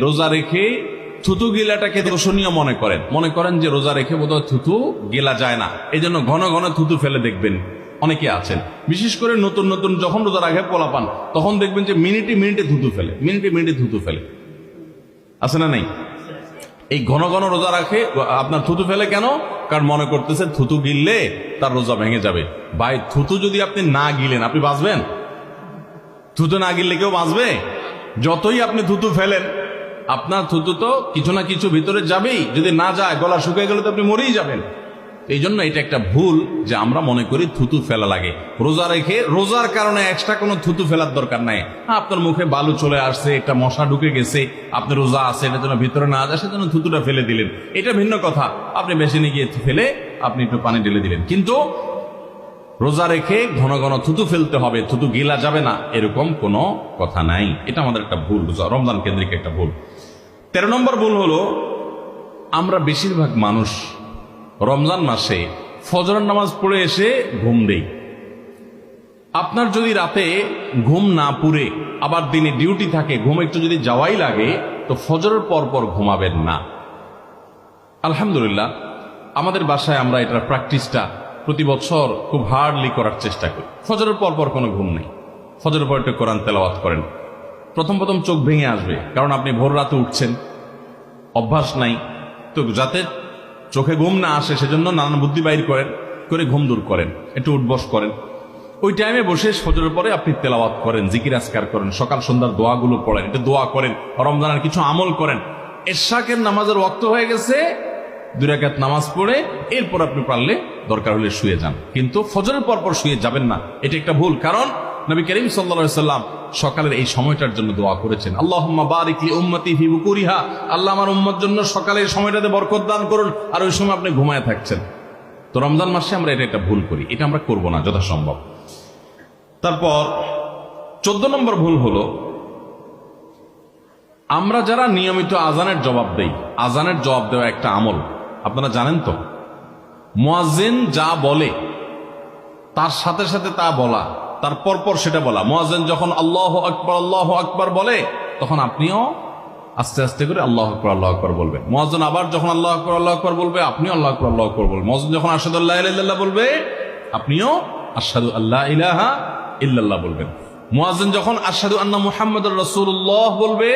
রোজা রেখে থুতু গিলাটাকে দর্শনীয় মনে করেন। মনে করেন যে রোজা রেখে বোধহয় থুতু গেলা যায় না। এই জন্য ঘন ঘন থুতু ফেলে দেখবেন অনেকে আছেন। বিশেষ করে নতুন নতুন যখন রোজা রাখে পোলা পান তখন দেখবেন যে মিনিটে মিনিটে থুতু ফেলে, মিনিটে মিনিটে থুতু ফেলে। আছে না নাই? এই ঘন ঘন রোজা রাখে, আপনার থুতু ফেলে কেন? কারণ মনে করতেছে থুতু গিললে তার রোজা ভেঙে যাবে। ভাই, থুতু যদি আপনি না গিলেন, আপনি বাঁচবেন? থুতু না গিললে কেউ বাঁচবে? যতই আপনি থুতু ফেলেন আপনার থুতু তো কিছু না কিছু ভিতরে যাবেই। যদি না যায়, গলা শুকিয়ে গেলে তো আপনি মরেই যাবেন। এই জন্য এটা একটা ভুল যে আমরা মনে করি থুতু ফেলা লাগে। রোজা রেখে, রোজার কারণে এক্সট্রা কোনো থুতু ফেলার দরকার নাই। আপনার মুখে বালু চলে আসছে, একটা মশা ঢুকে গেছে, আপনি রোজা আছে, এটা যেন ভিতরে না যায়, সেজন্য থুতুটা ফেলে দিলেন। এটা ভিন্ন কথা। আপনি মেশিনে গিয়ে ফেলে আপনি একটু পানি ঢেলে দিলেন। কিন্তু রোজা রেখে ঘন ঘন থুতু ফেলতে হবে, থুতু গিলা যাবে না, এরকম কোনো কথা নাই। এটা আমাদের একটা ভুল রমজান কেন্দ্রিক একটা ভুল। তেরো নম্বর ভুল হলো, আমরা বেশিরভাগ মানুষ রমজান মাসে ফজরের নামাজ পড়ে এসে ঘুম দেই। আপনার যদি রাতে ঘুম না পুরে আবার দিনে ডিউটি থাকে, ঘুম একটু যদি যাওয়াই লাগে, তো ফজরের পর পর ঘুমাবেন না। আলহামদুলিল্লাহ, আমাদের বাসায় আমরা এটার প্র্যাকটিসটা প্রতি বছর খুব হার্ডলি করার চেষ্টা করি। ফজরের পর পর কোনো ঘুম নেই। ফজরের পর একটু কোরআন তেলাওয়াত করেন। প্রথম প্রথম চোখ ভেঙে আসবে, কারণ আপনি ভোর রাতে উঠছেন। অভ্যাস নাই। তো যাতে চোখে ঘুম না আসে, সেজন্য নানান বুদ্ধি বাইর করেন, করে ঘুম দূর করেন, একটু উঠবস করেন। ওই টাইমে বসে ফজরের পরে আপনি তেলাওয়াত করেন, জিকির আসকার করেন, সকাল সন্ধ্যার দোয়াগুলো পড়েন, একটু দোয়া করেন, রমজানের কিছু আমল করেন। এরশাকের নামাজের ওয়াক্ত হয়ে গেছে, দুই রাকাত নামাজ পড়ে, এরপর আপনি পারলে দরকার হলে শুয়ে যান। কিন্তু ফজরের পর পর শুয়ে যাবেন না, এটা একটা ভুল, কারণ নবী করিম সাল্লা সাল্লাম সকালের এই সময়টার জন্য দোয়া করেছেন। আল্লাহ বারিকলি উম্মতি ফি বুকুরিহা। আল্লাহ আমার উম্মত জন্য সকালের সময়টাতে বরকত দান করুন আর ওই সময় আপনি ঘুমায় থাকছেন। তো রমজান মাসে আমরা এটা একটা ভুল করি। এটা আমরা করব না যথাসম্ভব। তারপর চোদ্দ নম্বর ভুল হলো, আমরা যারা নিয়মিত আজানের জবাব দেই, আজানের জবাব দেওয়া একটা আমল। আপনারা জানেন তো? মোয়াজিন যা বলে, তার সাথে সাথে তা বলা। তার পরপর সেটা বলা। মহাজেন যখন আল্লাহ আকবর আল্লাহ আকবর বলে, তখন আপনিও আস্তে আস্তে করে আল্লাহ আকবর আল্লাহ আকবর বলবে মহাজন আবার যখন আল্লাহ আকবর আল্লাহ আকবর বলবে, আপনিও আল্লাহ আকবর আল্লাহ আকবর বলবেন। মোয়াজন যখন আসাদ আল্লাহ বলবে, আপনিও আসাদু আল্লাহ ইলাহা ইল্লাল্লাহ বলবেন। মোয়াজন যখন আসাদু আন্না মুহাম্মদ রসুল্লাহ বলবে